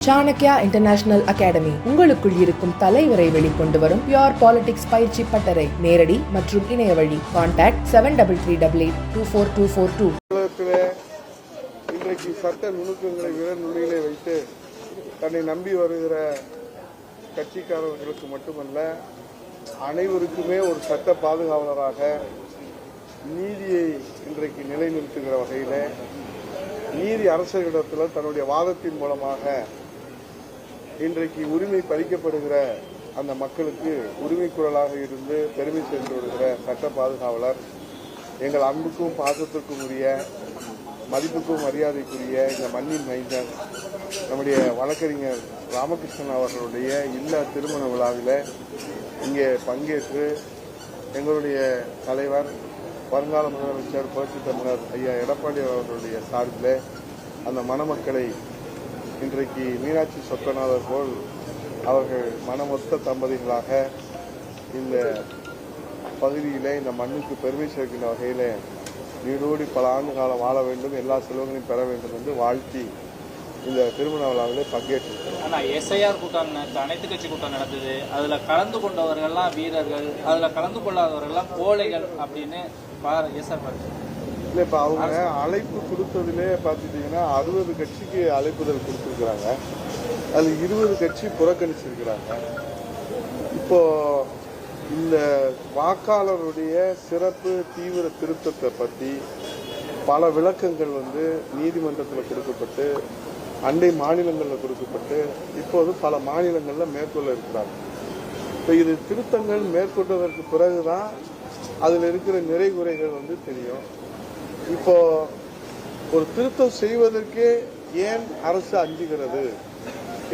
Chanakya international academy உங்களுக்குள் இருக்கும் தலைவரை வெளிக்கொண்டு வரும் பியோர் பாலிடிக்ஸ் பயிற்சி பட்டறை. நேரடி மற்றும் இணைய வழி. Contact seven double three double eight two four two four two இன்றைக்கு சட்ட நுணுக்கங்களை விரல் நுனியிலே வைத்து தன்னை நம்பி வருகிற கட்சிக்காரர்களுக்கு மட்டுமல்ல அனைவருக்குமே ஒரு சட்ட பாதுகாவலராக நீதியை இன்றைக்கு நிலைநிறுத்துகிற வகையில் நீதி அரசர்களிடத்தில் தன்னுடைய வாதத்தின் மூலமாக இன்றைக்கு உரிமை பறிக்கப்படுகிற அந்த மக்களுக்கு உரிமை குரலாக இருந்து பெருமை சேர்ந்து வருகிற சட்ட பாதுகாவலர் எங்கள் அன்புக்கும் பாசத்திற்கும் உரிய மதிப்புக்கும் மரியாதைக்குரிய இந்த மண்ணின் மைந்தன் நம்முடைய வழக்கறிஞர் ராமகிருஷ்ணன் அவர்களுடைய இல்ல திருமண விழாவில் இங்கே பங்கேற்று எங்களுடைய தலைவர் வருங்கால முதலமைச்சர் புரட்சி தமிழர் ஐயா எடப்பாடி அவர்களுடைய சார்பில் அந்த மணமக்களை இன்றைக்கு மீனாட்சி சொக்கநாதர் போல் அவர்கள் மனமொத்த தம்பதிகளாக இந்த பகுதியிலே இந்த மண்ணுக்கு பெருமை சேர்க்கின்ற வகையில் நீடோடி பல ஆண்டு காலம் வாழ வேண்டும் எல்லா செல்வங்களையும் பெற வேண்டும் என்று வாழ்த்தி இந்த திருமண விழாவில் பங்கேற்றிருக்கிறோம். ஆனா எஸ்ஐஆர் கூட்டம் அனைத்து கட்சி கூட்டம் நடந்தது. அதுல கலந்து கொண்டவர்கள்லாம் வீரர்கள் அதுல கலந்து கொள்ளாதவர்கள்லாம் கோழைகள் அப்படின்னு எஸ்ஆர் பார்த்து இல்லை இப்போ அவங்க அழைப்பு கொடுத்ததுலே பார்த்துட்டிங்கன்னா அறுபது கட்சிக்கு அழைப்புதல் கொடுத்துருக்குறாங்க. அதில் இருபது கட்சி புறக்கணிச்சிருக்கிறாங்க. இப்போ இந்த வாக்காளருடைய சிறப்பு தீவிர திருத்தத்தை பற்றி பல விளக்கங்கள் வந்து நீதிமன்றத்தில் கொடுக்கப்பட்டு அண்டை மாநிலங்களில் கொடுக்கப்பட்டு இப்போது பல மாநிலங்களில் மேற்கொள்ள இருக்கிறாங்க. இப்போ இது திருத்தங்கள் மேற்கொண்டதற்கு பிறகுதான் அதில் இருக்கிற நிறை குறைகள் வந்து தெரியும். இப்போ ஒரு திருத்தம் செய்வதற்கே ஏன் அரசு அஞ்சுகிறது?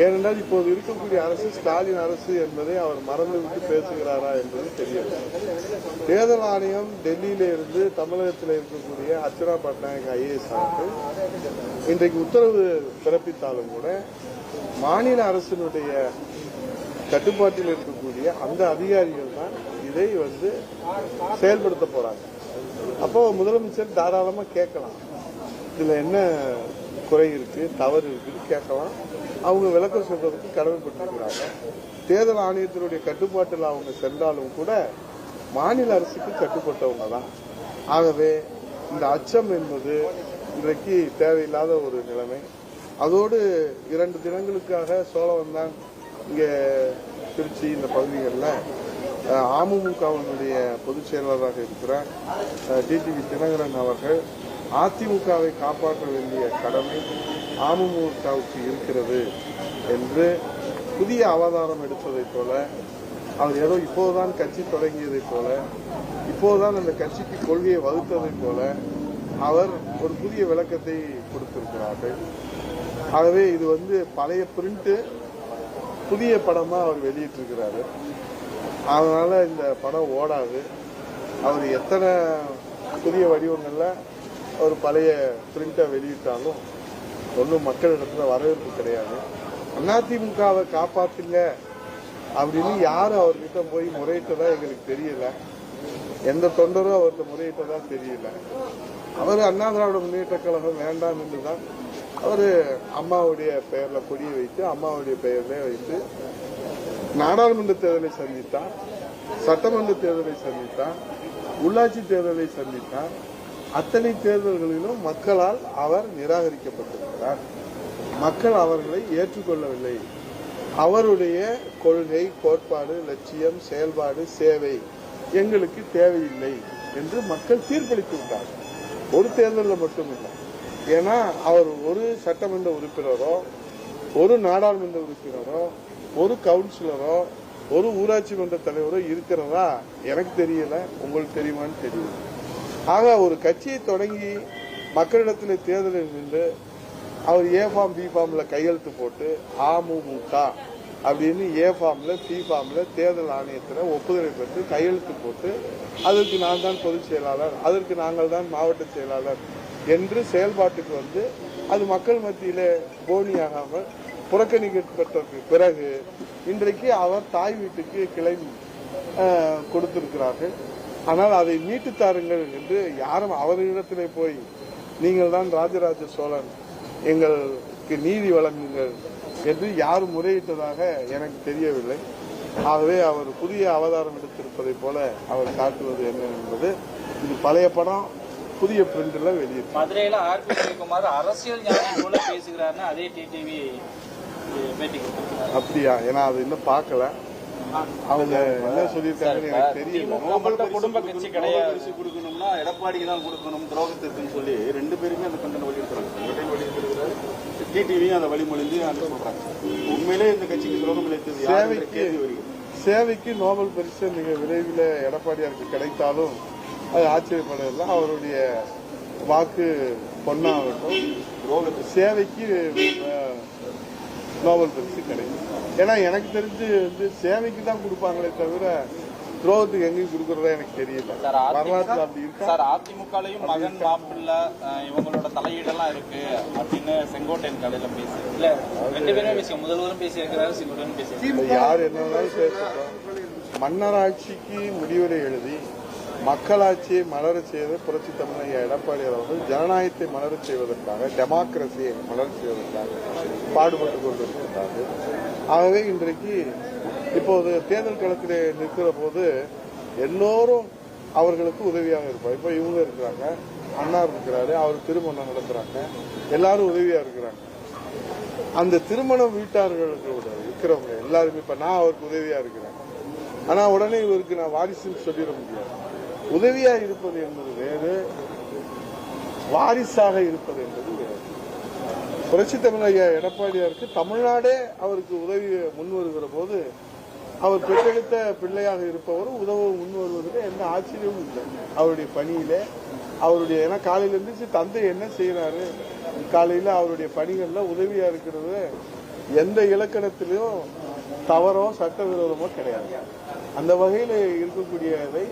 ஏனென்றால் இப்போது இருக்கக்கூடிய அரசு ஸ்டாலின் அரசு என்பதை அவர் மறந்துவிட்டு பேசுகிறாரா என்பது தெரியும் தேர்தல் ஆணையம் டெல்லியில இருந்து தமிழகத்தில் இருக்கக்கூடிய அர்ச்சனா பட்நாயக் ஐஏஎஸ் இன்றைக்கு உத்தரவு பிறப்பித்தாலும் கூட மாநில அரசினுடைய கட்டுப்பாட்டில் இருக்கக்கூடிய அந்த அதிகாரிகள் தான் இதை வந்து செயல்படுத்த போறாங்க. அப்போ முதலமைச்சர் தாராளமா கேட்கலாம். இதுல என்ன குறை இருக்கு தவறு இருக்குன்னு கேட்கலாம். அவங்க விளக்கம் சொல்றதுக்கு கடமைப்பட்டிருக்கிறாங்க. தேர்தல் ஆணையத்தினுடைய கட்டுப்பாட்டில் அவங்க சென்றாலும் கூட மாநில அரசுக்கு கட்டுப்பட்டவங்க தான். ஆகவே இந்த அச்சம் என்பது இன்றைக்கு தேவையில்லாத ஒரு நிலைமை. அதோடு இரண்டு தினங்களுக்காக சோழவந்தான் இங்கே திருச்சி இந்த பகுதிகளில் அமமுகவினுடைய பொதுச் செயலாளராக இருக்கிற டிடிவி தினகரன் அவர்கள். அதிமுகவை காப்பாற்ற வேண்டிய கடமை அமமுகவுக்கு இருக்கிறது என்று புதிய அவதாரம் எடுத்ததைப் போல அவர் ஏதோ இப்போதுதான் கட்சி தொடங்கியதைப் போல இப்போதுதான் அந்த கட்சிக்கு கொள்கையை வகுத்ததைப் போல அவர் ஒரு புதிய விளக்கத்தை கொடுத்திருக்கிறார்கள். ஆகவே இது வந்து பழைய பிரிண்ட் புதிய படமா அவர் வெளியிட்டிருக்கிறாரு. அதனால் இந்த படம் ஓடாது. அவர் எத்தனை புதிய வடிவங்களில் ஒரு பழைய பிரிண்டை வெளியிட்டாலும் ஒன்றும் மக்களிடத்தில் வரவேற்பு கிடையாது. அதிமுகவை காப்பாற்றுங்க அப்படின்னு யாரும் அவர்கிட்ட போய் முறையிட்டதா எங்களுக்கு தெரியல. எந்த தொண்டரும் அவர்கிட்ட முறையிட்டதா தெரியல. அவர் அண்ணா திராவிட முன்னேற்ற கழகம் வேண்டாம் என்றுதான் அவர் அம்மாவுடைய பெயரில் கொடியை வைத்து அம்மாவுடைய பெயர்ல வைத்து நாடாளுமன்ற தேர்தலை சந்தித்தார் சட்டமன்ற தேர்தலை சந்தித்தார் உள்ளாட்சி தேர்தலை சந்தித்தார். அத்தனை தேர்தல்களிலும் மக்களால் அவர் நிராகரிக்கப்பட்டிருக்கிறார். மக்கள் அவர்களை ஏற்றுக்கொள்ளவில்லை. அவருடைய கொள்கை கோட்பாடு லட்சியம் செயல்பாடு சேவை எங்களுக்கு தேவையில்லை என்று மக்கள் தீர்ப்பளித்து விட்டார் ஒரு தேர்தலில் மட்டுமில்லை ஏன்னா அவர் ஒரு சட்டமன்ற உறுப்பினரோ ஒரு நாடாளுமன்ற உறுப்பினரோ ஒரு கவுன்சிலரோ ஒரு ஊராட்சி மன்ற தலைவரோ இருக்கிறதா? எனக்கு தெரியல. உங்களுக்கு தெரியுமான்னு தெரியல. ஆக ஒரு கட்சியை தொடங்கி மக்களிடத்தில் தேர்தலில் நின்று அவர் ஏ ஃபார்ம் பி ஃபார்ம்ல கையெழுத்து போட்டு அமுமுக அப்படின்னு ஏ ஃபார்ம்ல பி ஃபார்ம்ல தேர்தல் ஆணையத்தில் ஒப்புதலை பெற்று கையெழுத்து போட்டு அதற்கு நான் தான் பொதுச் செயலாளர் அதற்கு நாங்கள் தான் மாவட்ட செயலாளர் என்று செயல்பாட்டுக்கு வந்து அது மக்கள் மத்தியில் போனியாகாமல் புறக்கணிக்கப்பட்ட பிறகு இன்றைக்கு அவர் தாய் வீட்டுக்கு கிளை கொடுத்திருக்கிறார்கள். ஆனால் அதை மீட்டு தாருங்கள் என்று யாரும் அவர்களிடத்திலே போய் நீங்கள் தான் ராஜராஜ சோழன் எங்களுக்கு நீதி வழங்குங்கள் என்று யாரும் முறையிட்டதாக எனக்கு தெரியவில்லை. ஆகவே அவர் புதிய அவதாரம் எடுத்திருப்பதை போல அவர் காட்டுவது என்ன என்பது இது பழைய படம் புதிய பிரிண்டில் வெளியிட்டு மதுரையில ஆர்பி ஜெயக்குமார் அரசியல் ஞானம் போல பேசுகிறாருன்னு அதே டிடிவி அப்படியா? ஏன்னா அது இன்னும் பார்க்கல. அவங்க என்ன சொல்லியிருக்காங்கன்னு எனக்கு தெரியல. மட்டும் குடும்ப கட்சி கிடையாது. பரிசு கொடுக்கணும்னா எடப்பாடிக்கு தான் கொடுக்கணும் துரோகத்திற்குன்னு சொல்லி ரெண்டு பேருமே அந்த கண்டன வெளியிட்டிருக்கிறாரு டிடிவியும் அதை வழிமொழிந்து அந்த சொல்றாங்க உண்மையிலே இந்த கட்சிக்கு துரோகம் இழைத்தது சேவைக்கு சேவைக்கு நோபல் பரிசு மிக விரைவில் எடப்பாடியாருக்கு கிடைத்தாலும் அது ஆச்சரியப்படவில்லை அவருடைய வாக்கு துரோகத்தை சேவைக்கு நோபல் பரிசு கிடைக்கும். ஏன்னா எனக்கு தெரிஞ்சு வந்து சேவைக்கு தான் கொடுப்பாங்களே தவிர துரோகத்துக்கு எங்கேயும் கொடுக்கறதா எனக்கு தெரியல. வரலாற்று அப்படி இருக்கா? சார் அதிமுகலையும் மகன் மாப்பிள்ள இவங்களோட தலையீடெல்லாம் இருக்கு அப்படின்னு செங்கோட்டையன் கடையில பேசி இல்ல ரெண்டு பேருமே பேசி முதல்வரும் பேசியிருக்கிறாரு சிங்குடன் பேசியிருக்காரு இப்ப யார் என்ன பேசட்டும் மன்னராட்சிக்கு முடிவுரை எழுதி மக்களாட்சியை மலர செய்த புரட்சி தமிழக எடப்பாடி அவர்கள் ஜனநாயகத்தை மலர செய்வதற்காக டெமோக்ரஸியை மலர் செய்வதற்காக பாடுபட்டுக் கொண்டிருக்கிறார்கள் ஆகவே இன்றைக்கு இப்போது தேர்தல் களத்தில் நிற்கிற போது எல்லோரும் அவர்களுக்கு உதவியாக இருப்பார் இப்போ இவங்க இருக்கிறாங்க அண்ணா இருக்கிறாரு அவர் திருமணம் நடத்துறாங்க எல்லாரும் உதவியா இருக்கிறாங்க. அந்த திருமண வீட்டார்களுக்கு இருக்கிறவங்க எல்லாருமே இப்ப நான் அவருக்கு உதவியா இருக்கிறேன். ஆனா உடனே இவருக்கு நான் வாரிசுன்னு சொல்லிட முடியாது. உதவியாக இருப்பது என்பது வேறு வாரிசாக இருப்பது என்பது வேறு. புரட்சி ஐயா எடப்பாடியாருக்கு தமிழ்நாடே அவருக்கு உதவி முன் வருகிற போது அவர் பெற்றெடுத்த பிள்ளையாக இருப்பவரும் உதவ முன் வருவதில் எந்த ஆச்சரியமும் இல்லை. அவருடைய பணியிலே அவருடைய ஏன்னா காலையில இருந்துச்சு தந்தை என்ன செய்யறாரு காலையில அவருடைய பணிகள்ல உதவியா இருக்கிறது எந்த இலக்கணத்திலையும் தவறோ சட்டவிரோதமோ கிடையாது. அந்த வகையில் இருக்கக்கூடியதை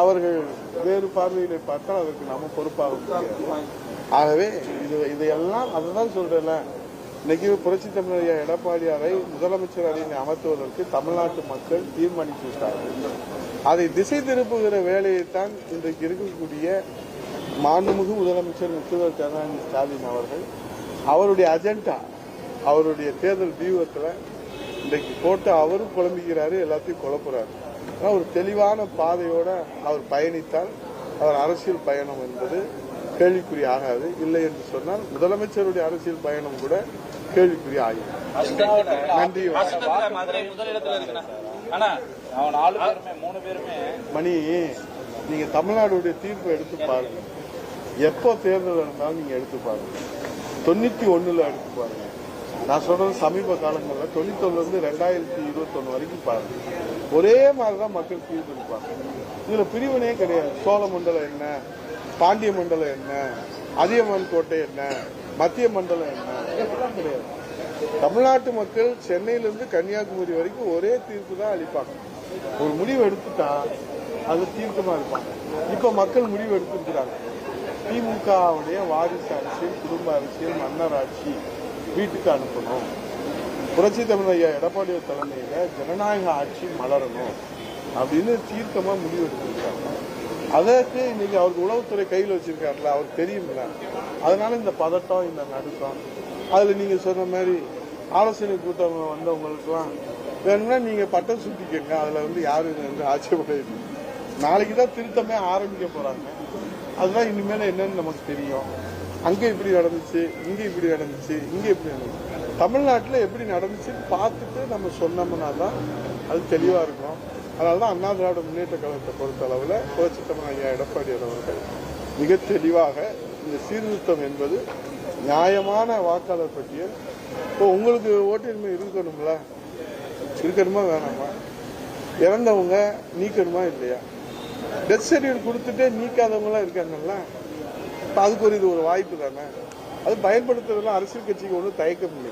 அவர்கள் வேறு பார்வையில பார்த்தால் அதற்கு நாம பொறுப்பாக முடியாது. ஆகவே இது இதையெல்லாம் அதுதான் சொல்றேன்ல. இன்னைக்கு புரட்சி தமிழக எடப்பாடியாரை முதலமைச்சர் அணியில் அமர்த்துவதற்கு தமிழ்நாட்டு மக்கள் தீர்மானித்து விட்டார்கள். அதை திசை திருப்புகிற வேலையைத்தான் இன்றைக்கு இருக்கக்கூடிய மாண்புமிகு முதலமைச்சர் முத்துவர் கருணாநிதி ஸ்டாலின் அவர்கள் அவருடைய அஜெண்டா அவருடைய தேர்தல் வியூகத்தில் இன்றைக்கு போட்டு அவரும் குழம்பிக்கிறாரு எல்லாத்தையும் குழப்புறாரு ஆனா ஒரு தெளிவான பாதையோட அவர் பயணித்தால் அவர் அரசியல் பயணம் என்பது கேள்விக்குறி ஆகாது. இல்லை என்று சொன்னால் முதலமைச்சருடைய அரசியல் பயணம் கூட கேள்விக்குறி ஆகும் நன்றி மூணு மணி நீங்க தமிழ்நாடுடைய தீர்ப்பை எடுத்து பாருங்க. எப்போ தேர்தல் இருந்தாலும் நீங்க எடுத்து பாருங்க. தொண்ணூத்தி ஒண்ணுல எடுத்து பாருங்க. நான் சொல்றது சமீப காலங்களில் தொண்ணூத்தொன்னுல இருந்து ரெண்டாயிரத்தி இருபத்தொன்னு வரைக்கும் பாருங்க. ஒரே மாதிரி தான் மக்கள் தீர்ப்பளிப்பாங்க இதுல பிரிவினையே கிடையாது. சோழ மண்டலம் என்ன? பாண்டிய மண்டலம் என்ன? அதியமான் கோட்டை என்ன? மத்திய மண்டலம் என்ன? இதெல்லாம் கிடையாது. தமிழ்நாட்டு மக்கள் சென்னையிலிருந்து கன்னியாகுமரி வரைக்கும் ஒரே தீர்ப்பு தான் அளிப்பாங்க. ஒரு முடிவு எடுத்துட்டா அது தீர்க்கமா இருப்பாங்க. இப்ப மக்கள் முடிவு எடுத்திருக்கிறாங்க. திமுகவுடைய வாரிசு அரசியல் குடும்ப அரசியல் மன்னர் ஆட்சி வீட்டுக்கு அனுப்பணும். புரட்சி தமிழ் ஐயா எடப்பாடி தலைமையில ஜனநாயக ஆட்சி மலரணும் அப்படின்னு தீர்க்கமாக முடிவு எடுத்திருக்காங்க அதற்கு இன்னைக்கு அவருக்கு உளவுத்துறை கையில் வச்சிருக்காருல அவருக்கு தெரியுமில்ல அதனால இந்த பதட்டம் இந்த நடுக்கம் அதில் நீங்கள் சொன்ன மாதிரி ஆலோசனை கூட்டம் வந்தவங்களுக்குலாம் வேணும்னா நீங்கள் பட்டம் சுட்டிக்கங்க அதில் வந்து யாரும் வந்து ஆட்சேபம் நாளைக்கு தான் திருத்தமே ஆரம்பிக்க போகிறாங்க அதுதான் இனிமேல் என்னன்னு நமக்கு தெரியும். அங்கே இப்படி நடந்துச்சு இங்கே இப்படி நடந்துச்சு இங்கே இப்படி நடந்துச்சு. தமிழ்நாட்டில் எப்படி நடந்துச்சுன்னு பார்த்துட்டு நம்ம சொன்னோம்னா தான் அது தெளிவாக இருக்கும். அதனால தான் அண்ணா திராவிட முன்னேற்ற கழகத்தை பொறுத்த அளவில் புரட்சித்தமன் ஐயா எடப்பாடி அவர்கள் மிக தெளிவாக இந்த சீர்திருத்தம் என்பது நியாயமான வாக்காளர் பட்டியல். இப்போ உங்களுக்கு ஓட்டுரிமை இருக்கணும்ல? இருக்கணுமா வேணாமா? இறந்தவங்க நீக்கணுமா இல்லையா? டெத் சர்டிஃபிகேட் கொடுத்துட்டே நீக்காதவங்களாம் இருக்காங்கல்ல? இப்போ அதுக்கு ஒரு இது ஒரு வாய்ப்பு தானே? அது பயன்படுத்துறதுலாம் அரசியல் கட்சிக்கு ஒன்றும் தயக்கம் இல்லை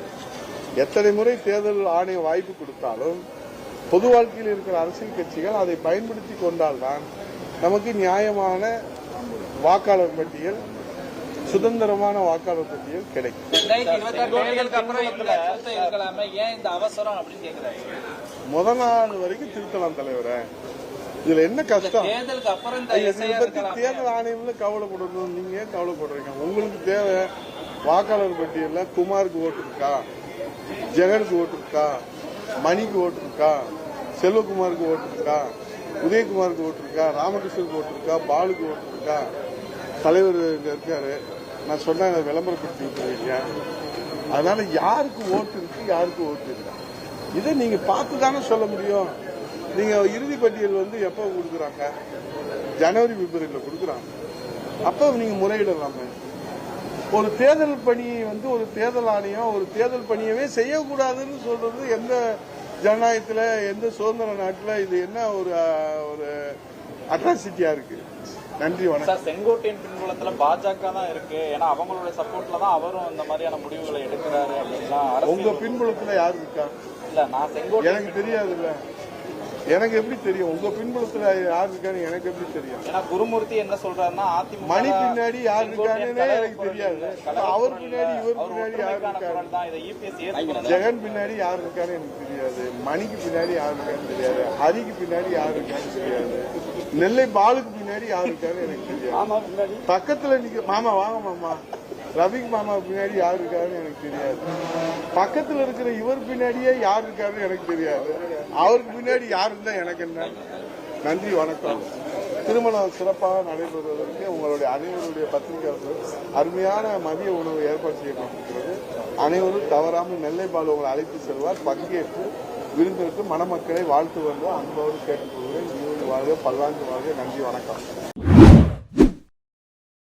எத்தனை முறை தேர்தல் ஆணையம் வாய்ப்பு கொடுத்தாலும் பொது வாழ்க்கையில் இருக்கிற அரசியல் கட்சிகள் அதை பயன்படுத்தி கொண்டால்தான் நமக்கு நியாயமான வாக்காளர் பட்டியல் சுதந்திரமான வாக்காளர் பட்டியல் கிடைக்கும். ரெண்டாயிரத்தி இருபத்தி ஆறு தேர்தலுக்கு அப்புறம் இந்த திருத்தம் இருக்கலாமே? ஏன் இந்த அவசரம் அப்படின்னு கேக்குறாங்க? முத நாள் வரைக்கும் திருத்தலாம் தலைவரே. இதுல என்ன கஷ்டம்? தேர்தலுக்கு அப்புறம் பத்தி தேர்தல் ஆணையம்ல கவலைப்படணும். நீங்க ஏன் கவலைப்படுறீங்க? உங்களுக்கு தேவை வாக்காளர் பட்டியல்ல குமாருக்கு ஓட்டு இருக்கா? ஜெகனுக்கு ஓட்டு இருக்கா? மணிக்கு ஓட்டு இருக்கா? செல்வகுமாருக்கு ஓட்டு இருக்கா? உதயகுமாருக்கு ஓட்டு இருக்கா? ராமகிருஷ்ணனுக்கு ஓட்டு இருக்கா? பாலுக்கு ஓட்டு இருக்கா? தலைவர் இங்க இருக்காரு. நான் சொன்ன விளம்பரப்படுத்தி விட்டுருக்கீங்க அதனால யாருக்கு ஓட்டு இருக்கு யாருக்கு ஓட்டு இல்லை இதை நீங்க பார்த்து தானே சொல்ல முடியும். நீங்க இறுதி பட்டியல் வந்து எப்போ கொடுக்குறாங்க? ஜனவரி பிப்ரவரியில் கொடுக்குறாங்க. அப்போ நீங்க முறையிடலாமே. ஒரு தேர்தல் பணி வந்து ஒரு தேர்தல் ஆணையம் ஒரு தேர்தல் பணியவே செய்யக்கூடாதுன்னு சொல்றது எந்த ஜனநாயகத்துல எந்த சுதந்திர நாட்டுல இது என்ன ஒரு ஒரு அட்ராசிட்டியா இருக்கு? நன்றி வணக்கம். செங்கோட்டையன் பின்புலத்துல பாஜக தான் இருக்கு. ஏன்னா அவங்களோட சப்போர்ட்ல தான் அவரும் இந்த மாதிரியான முடிவுகளை எடுக்கிறாரு அப்படின்லாம் உங்க பின்புலத்துல யார் இருக்கா? இல்ல நான் செங்கோட்டையன் எனக்கு தெரியாதுல்ல. எனக்கு எப்படி தெரியும்? உங்க பின்புலத்துல யார் இருக்கான்னு எனக்கு எப்படி தெரியும்? ஏன்னா குருமூர்த்தி என்ன சொல்றாருன்னா அதிமுக மணி பின்னாடி யார் இருக்காருன்னே எனக்கு தெரியாது. அவர் பின்னாடி. இவர் பின்னாடி யார் இருக்காரு? குரல் தான் இதை இபிஎஸ் ஏற்றுக்கணும் ஜெகன் பின்னாடி யார் இருக்கான்னு எனக்கு தெரியாது. மணிக்கு பின்னாடி யார் இருக்கான்னு தெரியாது. ஹரிக்கு பின்னாடி யார் இருக்கான்னு தெரியாது. நெல்லை பாலுக்கு பின்னாடி யார் இருக்கான்னு எனக்கு தெரியாது. பக்கத்துல நிக்க மாமா வாங்க மாமா. ரவிக்கு மாமா பின்னாடி யார் இருக்காருன்னு எனக்கு தெரியாது. பக்கத்துல இருக்கிற இவர் பின்னாடியே யார் இருக்காருன்னு எனக்கு தெரியாது. அவருக்கு பின்னாடி யார் இருந்தா எனக்கு என்ன? நன்றி வணக்கம். திருமணம் சிறப்பாக நடைபெறுவதற்கு உங்களுடைய அனைவருடைய பத்திரிகையாளர்கள் அருமையான மதிய உணவு ஏற்பாடு செய்யப்பட்டிருக்கிறது அனைவரும் தவறாமல் நெல்லை உங்களை அழைத்து செல்வார். பங்கேற்று விருந்திற்கு மணமக்களை வாழ்த்து வந்து அன்போடு கேட்டுக்கொள்கிறேன். வாழ்க பல்லாண்டு வாழ்க. நன்றி வணக்கம்.